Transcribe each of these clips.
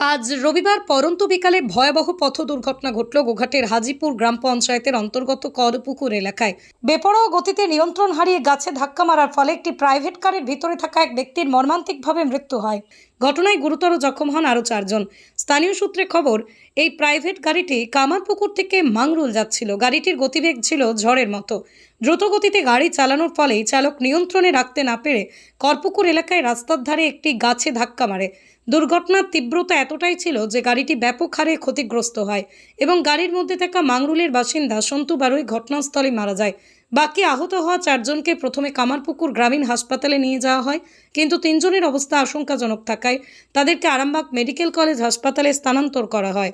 আজ রবিবার পরন্ত বিকালে ভয়াবহ পথ দুর্ঘটনা ঘটল গোঘাটের হাজিপুর গ্রাম পঞ্চায়েতের অন্তর্গত করপুকুর এলাকায়। বেপরোয়া গতিতে নিয়ন্ত্রণ হারিয়ে গাছে ধাক্কা মারার ফলে একটি প্রাইভেট কারের ভিতরে থাকা এক ব্যক্তির মর্মান্তিকভাবে মৃত্যু হয়। ঘটনায় গুরুতর জখম হন আরও চারজন। স্থানীয় সূত্রে খবর, এই প্রাইভেট গাড়িটি কামারপুকুর থেকে মাংরুল যাচ্ছিল। গাড়িটির গতিবেগ ছিল ঝড়ের মতো। দ্রুত গতিতে গাড়ি চালানোর ফলেই চালক নিয়ন্ত্রণে রাখতে না পেরে করপুকুর এলাকায় রাস্তার ধারে একটি গাছে ধাক্কা মারে। দুর্ঘটনার তীব্রতা এতটাই ছিল যে গাড়িটি ব্যাপক হারে ক্ষতিগ্রস্ত হয় এবং গাড়ির মধ্যে থাকা মাংরুলের বাসিন্দা সন্তু বারুই ঘটনাস্থলে মারা যায়। বাকি আহত হওয়া চারজনকে প্রথমে কামারপুকুর গ্রামীণ হাসপাতালে নিয়ে যাওয়া হয়, কিন্তু তিনজনের অবস্থা আশঙ্কাজনক থাকায় তাদেরকে আরামবাগ মেডিকেল কলেজ হাসপাতালে স্থানান্তর করা হয়।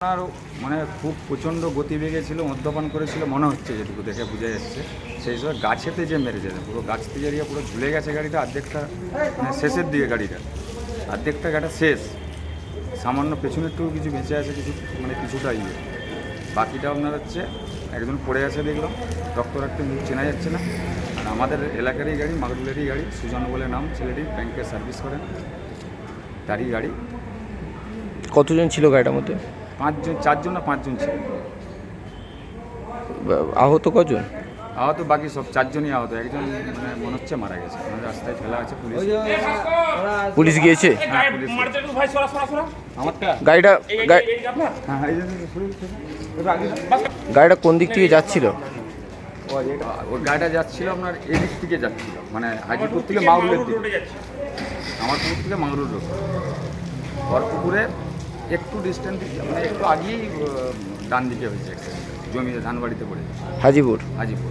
আর মানে খুব প্রচণ্ড গতিবেগে ছিল, মদ্যপান করেছিল, মনে হচ্ছে যেটুকু দেখে বুঝে যাচ্ছে। সেই সময় গাছেতে যে মেরেছে পুরো গাছ থেকে পুরো ঝুলে গেছে গাড়িটা অর্ধেকটা মানে শেষের দিকে গাড়িটা। অর্ধেকটা গাড়িটা শেষ। সামান্য পেছনেরটুকু কিছু বেঁচে আছে, কিছু মানে কিছুটা ইয়ে। বাকিটা আপনার হচ্ছে একজন পড়ে আছে দেখলাম। রক্ত রাখতে মুখ চেনা যাচ্ছে না। আর আমাদের এলাকারই গাড়ি মাগরুলেরই গাড়ি। সুজন বলে নাম ছেলেটি ব্যাংকে সার্ভিস করেন। তারই গাড়ি। কতজন ছিল গাড়িটার মধ্যে? পাঁচজন চারজন না পাঁচজন ছিল? আহত কজন? আহত বাকি সব চারজনই আহত। একজন মানে মনে হচ্ছে মারা গেছে। মানে রাস্তায় ফেলা আছে পুলিশ। পুলিশ গিয়েছে? গাড়িটা হ্যাঁ গাড়িটা কোন দিক থেকে যাচ্ছিল? ওই গাড়িটা যাচ্ছিল আপনার এদিক থেকে যাচ্ছিল মানে হাজিপুর থেকে মাগুরের দিকে। আমার পুকুর থেকে মাগুর রোড। পুকুরে একটু ডিস্টেন্স মানে একটু আগেই ডান দিকে হয়েছে জমিতে ধান বাড়িতে পড়ে হাজিপুর? হাজিপুর।